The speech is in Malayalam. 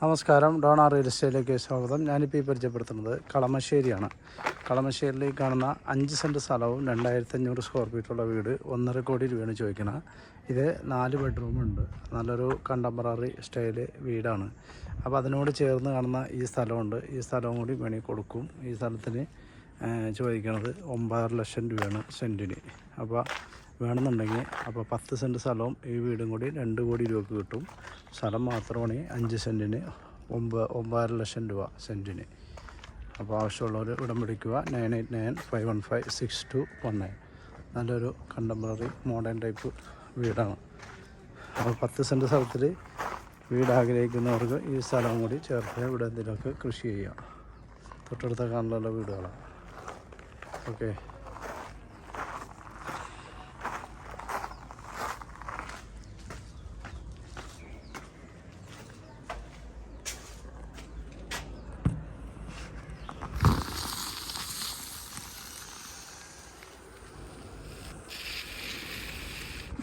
നമസ്കാരം. ഡോണ റിയൽ എസ്റ്റേറ്റിലേക്ക് സ്വാഗതം. ഞാനിപ്പോൾ ഈ പരിചയപ്പെടുത്തുന്നത് കളമശ്ശേരിയാണ്. കളമശ്ശേരിയിൽ കാണുന്ന അഞ്ച് സെന്റ് സ്ഥലവും രണ്ടായിരത്തി അഞ്ഞൂറ് സ്ക്വയർ ഫീറ്റുള്ള വീട് ഒന്നര കോടി രൂപയാണ് ചോദിക്കുന്നത് ഇത് നാല് ബെഡ്റൂമുണ്ട് നല്ലൊരു കണ്ടംപററി സ്റ്റൈൽ വീടാണ്. അപ്പോൾ അതിനോട് ചേർന്ന് കാണുന്ന ഈ സ്ഥലമുണ്ട്. ഈ സ്ഥലവും കൂടി വേണി കൊടുക്കും. ഈ സ്ഥലത്തിന് ചോദിക്കുന്നത് ഒമ്പതര ലക്ഷം രൂപയാണ് സെന്റിന് അപ്പോൾ വേണമെന്നുണ്ടെങ്കിൽ അപ്പോൾ പത്ത് സെന്റ് സ്ഥലവും ഈ വീടും കൂടി രണ്ട് കോടി രൂപയ്ക്ക് കിട്ടും. സ്ഥലം മാത്രമാണ് അഞ്ച് സെന്റിന് ഒമ്പ ഒമ്പതര ലക്ഷം രൂപ സെന്റിന്. അപ്പോൾ ആവശ്യമുള്ളവർ ഇടം പിടിക്കുക nine eight nine five one five six two one nine. നല്ലൊരു കണ്ടംപററി മോഡേൺ ടൈപ്പ് വീടാണ്. അപ്പോൾ പത്ത് സെന്റ് സ്ഥലത്തിൽ വീട് ആഗ്രഹിക്കുന്നവർക്ക് ഈ സ്ഥലം കൂടി ചേർത്ത് ഇവിടെ എന്തെങ്കിലുമൊക്കെ കൃഷി ചെയ്യാം. തൊട്ടടുത്ത കാണലുള്ള വീടുകളാണ്. ഓക്കെ.